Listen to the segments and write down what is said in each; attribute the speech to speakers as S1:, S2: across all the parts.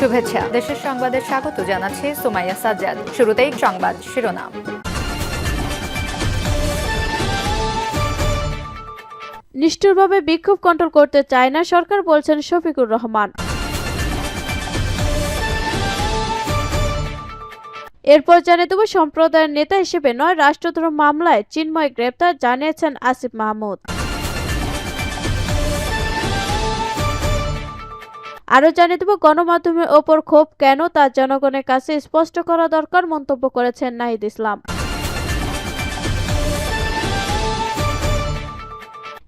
S1: শুভেচ্ছা। দেশের সংবাদে স্বাগত জানাচ্ছি সুমাইয়া সাজ্জাদ। শুরুতেই সংবাদ শিরোনাম।
S2: নিষ্ঠুরভাবে বিক্ষোভ কন্ট্রোল করতে চায় না সরকার, বলছেন শফিকুর রহমান। এরপর জানিয়ে দেব, সম্প্রদায়ের নেতা হিসেবে নয়, রাষ্ট্রদ্রোহ মামলায় চিন্ময় গ্রেপ্তার, জানিয়েছেন আসিফ মাহমুদ। আরও জানিয়ে দেব, গণমাধ্যমের ওপর ক্ষোভ কেন তা জনগণের কাছে স্পষ্ট করা দরকার মন্তব্য করেছেন নাহিদ ইসলাম।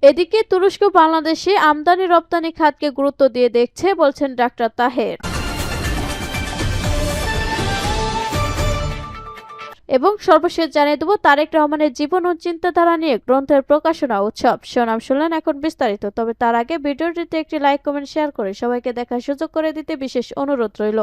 S2: এদিকে তুরস্ক বাংলাদেশে আমদানি রপ্তানি খাতকে গুরুত্ব দিয়ে দেখছে, বলছেন ডাক্তার তাহের। এবং সর্বশেষ জানিয়ে দেব, তারেক রহমানের জীবন ও চিন্তাধারা নিয়ে গ্রন্থের প্রকাশনা উৎসব। সুনাম শুনলেন এখন বিস্তারিত, তবে তার আগে ভিডিওটিতে একটি লাইক কমেন্ট শেয়ার করে সবাইকে দেখার সুযোগ করে দিতে বিশেষ অনুরোধ রইল।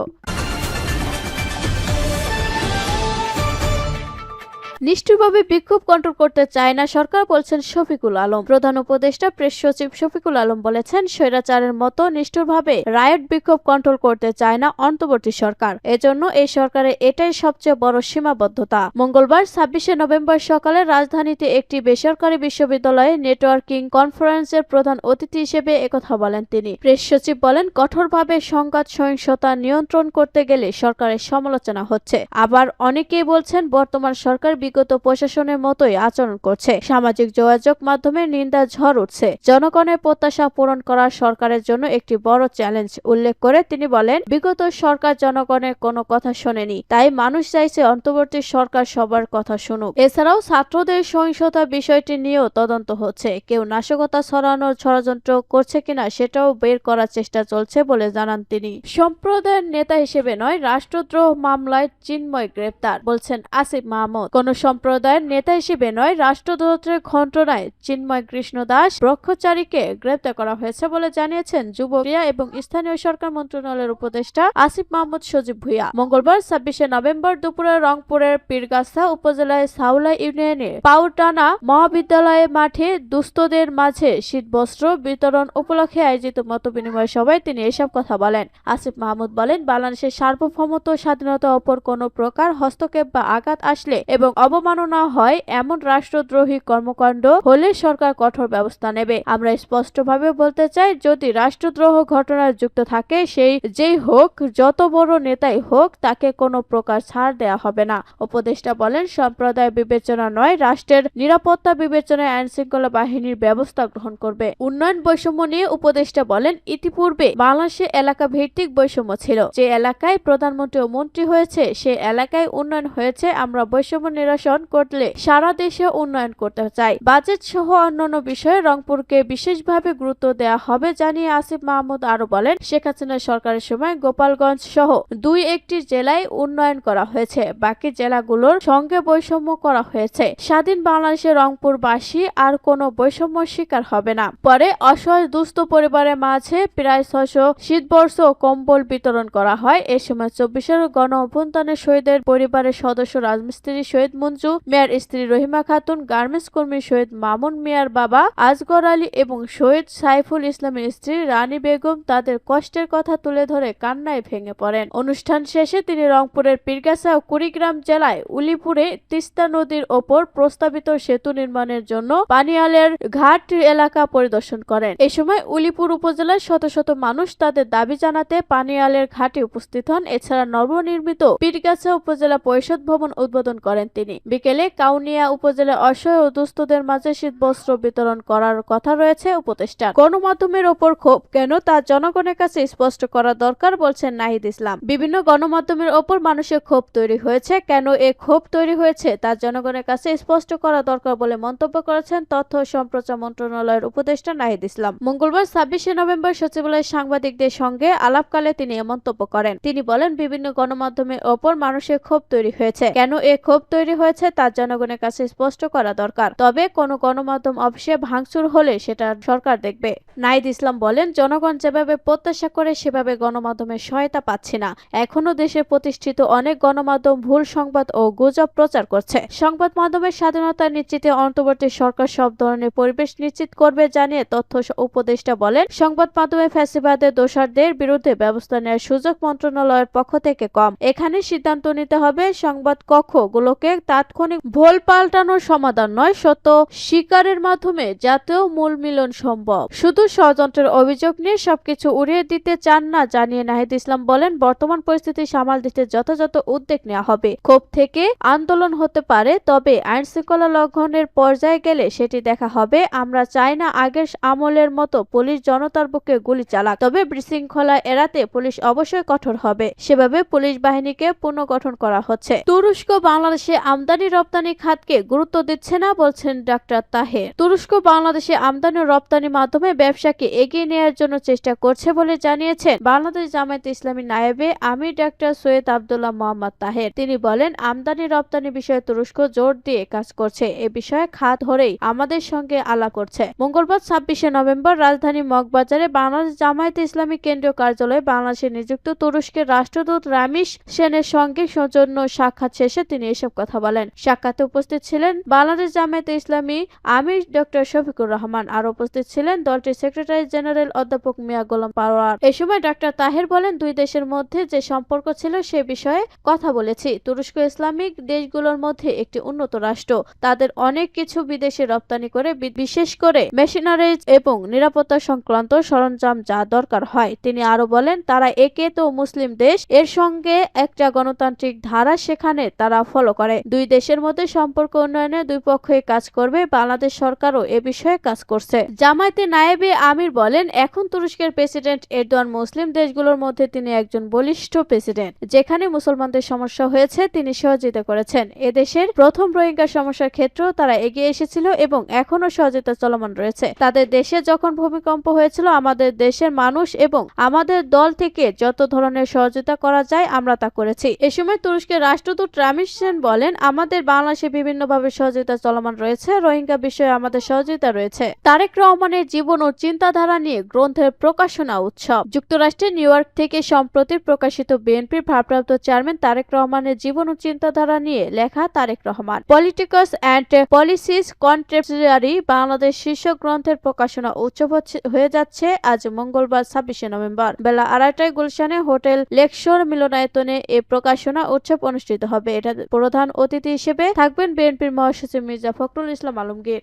S2: নিষ্ঠুরভাবে বিক্ষোভ কন্ট্রোল করতে চায় না, সরকার বলছেন শফিকুল আলম। প্রধান উপদেষ্টা প্রেস সচিব শফিকুল আলম বলেছেন, স্বৈরাচারের মতো নিষ্ঠুরভাবে রায়ট বিক্ষোভ কন্ট্রোল করতে চায় না অন্তর্বর্তী সরকার। এজন্য এই সরকারের এটাই সবচেয়ে বড় সীমাবদ্ধতা। মঙ্গলবার ছাব্বিশে নভেম্বর সকালে রাজধানীতে একটি বেসরকারি বিশ্ববিদ্যালয়ে নেটওয়ার্কিং কনফারেন্সের প্রধান অতিথি হিসেবে একথা বলেন তিনি। প্রেস সচিব বলেন, কঠোরভাবে সংঘাত, সহিংসতা নিয়ন্ত্রণ করতে গেলে সরকারের সমালোচনা হচ্ছে। আবার অনেকেই বলছেন, বর্তমান সরকার বিগত প্রশাসনের মতোই আচরণ করছে। সামাজিক যোগাযোগ মাধ্যমে নিন্দা ঝড় উঠছে। জনগণের প্রত্যাশা পূরণ করা সরকারের জন্য একটি বড় চ্যালেঞ্জ উল্লেখ করে তিনি বলেন, বিগত সরকার জনগণের কোনো কথা শোনেনি, তাই মানুষ চাইছে অন্তর্বর্তী সরকার সবার কথা শুনুক। এছাড়াও ছাত্রদের সহিংসতা বিষয়টি নিয়েও তদন্ত হচ্ছে। কেউ নাশকতা ছড়ানোর ষড়যন্ত্র করছে কিনা সেটাও বের করার চেষ্টা চলছে বলে জানান তিনি। সম্প্রদায়ের নেতা হিসেবে নয়, রাষ্ট্রদ্রোহ মামলায় চিন্ময় গ্রেপ্তার, বলছেন আসিফ মাহমুদ। কোন সম্প্রদায়ের নেতা হিসেবে নয় রাষ্ট্রদ্রোহের ঘটনায় চিন্ময় কৃষ্ণ দাস ব্রহ্মচারীকে গ্রেপ্তার করা হয়েছে বলে জানিয়েছেন যুব ক্রিয়া এবং স্থানীয় সরকার মন্ত্রণালয়ের উপদেষ্টা আসিফ মাহমুদ সজীব ভুইয়া। মঙ্গলবার ছাব্বিশে নভেম্বর দুপুরে রংপুরের পীরগাছা উপজেলায় সাউলা ইউনিয়নের পাউটানা মহাবিদ্যালয় মাঠে দুস্থদের মাঝে শীতবস্ত্র বিতরণ উপলক্ষে আয়োজিত মত বিনিময় সভায় তিনি এসব কথা বলেন। আসিফ মাহমুদ বলেন, বাংলাদেশের সার্বভৌমত্ব স্বাধীনতা অপর কোনো প্রকার হস্তক্ষেপ বা আঘাত আসলে এবং অবমাননা হয় এমন রাষ্ট্রদ্রোহী কর্মকাণ্ড হলে সরকার কঠোর ব্যবস্থা নেবে। আমরা স্পষ্টভাবে বলতে চাই, যদি রাষ্ট্রদ্রোহ ঘটনায় যুক্ত থাকে, সেই যেই হোক, যত বড় নেতাই হোক, তাকে কোনো প্রকার ছাড় দেয়া হবে না। উপদেষ্টা বলেন, সম্প্রদায় বিবেচনা নয়, রাষ্ট্রের নিরাপত্তা বিবেচনায় আইন শৃঙ্খলা বাহিনীর ব্যবস্থা গ্রহণ করবে। উন্নয়ন বৈষম্য নিয়ে উপদেষ্টা বলেন, ইতিপূর্বে বাংলাদেশে এলাকা ভিত্তিক বৈষম্য ছিল। যে এলাকায় প্রধানমন্ত্রী ও মন্ত্রী হয়েছে, সে এলাকায় উন্নয়ন হয়েছে, আমরা বৈষম্য নিরসন করলে সারা দেশে উন্নয়ন করতে চাই বাজেট সহ অন্যান্য বিষয়ে রংপুরকে বিশেষভাবে গুরুত্ব দেওয়া হবে জানিয়ে আসিফ মাহমুদ আরও বলেন, শেখ হাসিনা সরকারের সময় গোপালগঞ্জ সহ দুই একটি জেলায় উন্নয়ন করা হয়েছে। বাকি জেলাগুলোর সঙ্গে বৈষম্য করা হয়েছে। স্বাধীন বাংলাদেশের রংপুরবাসী আর কোনো বৈষম্য শিকার হবে না। পরে অসহায় দুস্থ পরিবারের মাঝে প্রায় ছশো শীতবর্ষ কম্বল বিতরণ করা হয়। এ সময় চব্বিশের গণ অভ্যন্তরের শহীদের পরিবারের সদস্য, রাজমিস্ত্রি শহীদ মঞ্জু, মেয়ার স্ত্রী রহিমা খাতুন, গার্মেন্টস কর্মী শহীদ মামুন মিয়ার বাবা আজগর আলী এবং শহীদ সাইফুল ইসলামের স্ত্রী রানী বেগম তাদের কষ্টের কথা তুলে ধরে কান্নায় ভেঙে পড়েন। অনুষ্ঠান শেষে তিনি রংপুরের পীরগাছা ও কুড়িগ্রাম জেলায় উলিপুরে তিস্তা নদীর ওপর প্রস্তাবিত সেতু নির্মাণের জন্য পানিয়ালের ঘাট এলাকা পরিদর্শন করেন। এ সময় উলিপুর উপজেলার শত শত মানুষ তাদের দাবি জানাতে পানিয়ালের ঘাটে উপস্থিত হন। এছাড়া নবনির্মিত পীরগাছা উপজেলা পরিষদ ভবন উদ্বোধন করেন তিনি। বিকেলে কাউনিয়া উপজেলা অসহায় দুস্থদের মাঝে শীতবস্ত্র বিতরণ করার কথা রয়েছে উপদেষ্টা। গণমাধ্যমের ওপর ক্ষোভ, কেন তা জনগণের কাছে স্পষ্ট করা দরকার বলছেন নাহিদ ইসলাম। বিভিন্ন গণমাধ্যমের ওপর মানুষের ক্ষোভ তৈরি হয়েছে, কেন এ ক্ষোভ তৈরি হয়েছে তা জনগণের কাছে স্পষ্ট করা দরকার বলে মন্তব্য করেছেন তথ্য সম্প্রচার মন্ত্রণালয়ের উপদেষ্টা নাহিদ ইসলাম। মঙ্গলবার ছাব্বিশে নভেম্বর সচিবালয়ের সাংবাদিকদের সঙ্গে আলাপকালে তিনি এ মন্তব্য করেন। তিনি বলেন, বিভিন্ন গণমাধ্যমের ওপর মানুষের ক্ষোভ তৈরি হয়েছে, কেন এ ক্ষোভ তৈরি হয়েছে তা জনগণের কাছে স্পষ্ট করা দরকার। তবে কোনো গণমাধ্যম অফিসে ভাঙচুর হলে সেটা সরকার দেখবে। নাইদ ইসলাম বলেন, জনগণ যেভাবে প্রত্যাশা করে সেভাবে গণমাধ্যমের সহায়তা পাচ্ছে না। এখনও দেশে প্রতিষ্ঠিত অনেক গণমাধ্যম ভুল সংবাদ ও গুজব প্রচার করছে। সংবাদ মাধ্যমের স্বাধীনতা নিশ্চিতে অন্তর্বর্তী সরকার সব ধরনের পরিবেশ নিশ্চিত করবে জানিয়ে তথ্য উপদেষ্টা বলেন, সংবাদ মাধ্যমে ফ্যাসিবাদের দোষারদের বিরুদ্ধে ব্যবস্থা নেওয়ার সুযোগ মন্ত্রণালয়ের পক্ষ থেকে কম। এখানে সিদ্ধান্ত নিতে হবে সংবাদ কক্ষগুলোকে তাৎক্ষণিক ভোল পাল্টানোর সমাধান নয়, সত্য স্বীকারের মাধ্যমে জাতীয় মূল মিলন সম্ভব। শুধু ষড়যন্ত্রের অভিযোগ নিয়ে সবকিছু উড়িয়ে দিতে চান না, জানিয়ে নাহিদ ইসলাম বলেন, বর্তমান পরিস্থিতি সামাল দিতে যথাযথ উদ্যোগ নেওয়া হবে। ক্ষোভ থেকে আন্দোলন হতে পারে, তবে আইন শৃঙ্খলা লঙ্ঘনের পর্যায়ে গেলে সেটি দেখা হবে। আমরা চাই না আগের আমলের মতো পুলিশ জনতার বুকে গুলি চালাক, তবে বিশৃঙ্খলা এড়াতে পুলিশ অবশ্যই কঠোর হবে। সেভাবে পুলিশ বাহিনীকে পুনর্গঠন করা হচ্ছে। তুরস্ক, বাংলাদেশে আমদানি রপ্তানি খাতকে গুরুত্ব দিচ্ছে না বলছেন ডাক্তার তাহের। তুরস্ক বাংলাদেশে আমদানি ও রপ্তানি মাধ্যমে ব্যবসাকে এগিয়ে নেওয়ার জন্য চেষ্টা করছে বলে জানিয়েছেন বাংলাদেশ জামায়াত ইসলামী নায়েবে আমির ডাক্তার সৈয়দ আবদুল্লাহ মোহাম্মদ তাহের। তিনি বলেন, আমদানি রপ্তানি বিষয়ে তুরস্ক জোর দিয়ে কাজ করছে। এ বিষয়ে খাত ধরেই আমাদের সঙ্গে আলাপ করছে। মঙ্গলবার ছাব্বিশে নভেম্বর রাজধানী মগবাজারে বাংলাদেশ জামায়াত ইসলামী কেন্দ্রীয় কার্যালয়ে বাংলাদেশে নিযুক্ত তুরস্কের রাষ্ট্রদূত রামিশ সেনের সঙ্গে সৌজন্য সাক্ষাৎ শেষে তিনি এসব কথা সাক্ষাতে উপস্থিত ছিলেন বাংলাদেশ জামায়াত ইসলামী আমির ডক্টর শফিকুর রহমান আর উপস্থিত ছিলেন দলটির সেক্রেটারি জেনারেল অধ্যাপক মিয়া গোলাম পারোয়ার। এ সময় ডাক্তার তাহের বলেন, দুই দেশের মধ্যে যে সম্পর্ক ছিল সে বিষয়ে কথা বলেছি। তুরস্ক ইসলামিক দেশগুলোর মধ্যে একটি উন্নত রাষ্ট্র। তাদের অনেক কিছু বিদেশে রপ্তানি করে বিশেষ করে মেশিনারিজ এবং নিরাপত্তা সংক্রান্ত সরঞ্জাম যা দরকার হয়। তিনি আরও বলেন, তারা একে তো মুসলিম দেশ, এর সঙ্গে একটা গণতান্ত্রিক ধারা সেখানে তারা ফলো করে। দুই দেশের মধ্যে সম্পর্ক উন্নয়নে দুই পক্ষই কাজ করবে। বাংলাদেশ সরকারও এ বিষয়ে কাজ করছে। জামায়াতে নায়েবে আমির বলেন, এখন তুরস্কের প্রেসিডেন্ট এরদোয়ান মুসলিম দেশগুলোর মধ্যে তিনি একজন বলিষ্ঠ প্রেসিডেন্ট, যেখানে মুসলমানদের সমস্যা হয়েছে তিনি সহযোগিতা করেছেন। এদেশের প্রথম রোহিঙ্গা সমস্যার ক্ষেত্রেও তারা এগিয়ে এসেছিল এবং এখনও সহযোগিতা চলমান রয়েছে। তাদের দেশে যখন ভূমিকম্প হয়েছিল, আমাদের দেশের মানুষ এবং আমাদের দল থেকে যত ধরনের সহযোগিতা করা যায়, আমরা তা করেছি। এ সময় তুরস্কের রাষ্ট্রদূত রামিশ সেন বলেন আমাদের বাংলাদেশে বিভিন্নভাবে সহযোগিতা চলমান রয়েছে। রোহিঙ্গা বিষয়ে আমাদের সহযোগিতা রয়েছে। তারেক রহমানের জীবন ও চিন্তাধারা নিয়ে গ্রন্থের প্রকাশনা উৎসব। যুক্তরাষ্ট্রের নিউ ইয়র্ক থেকে সম্প্রতি প্রকাশিত বিএনপির ভারপ্রাপ্ত চেয়ারম্যান তারেক রহমানের জীবন ও চিন্তাধারা নিয়ে লেখা Tarique Rahman. Politicals and policies contemporary Bangladesh শীর্ষক গ্রন্থের প্রকাশনা উৎসব হয়ে যাচ্ছে আজ মঙ্গলবার, ছাব্বিশে নভেম্বর। বেলা আড়াইটায় গুলশানে হোটেল লেকশোর মিলনায়তনে এ প্রকাশনা উৎসব অনুষ্ঠিত হবে। এটা প্রধান অতিথি হিসেবে থাকবেন বিএনপির মহাসচিব মির্জা ফখরুল ইসলাম আলমগীর।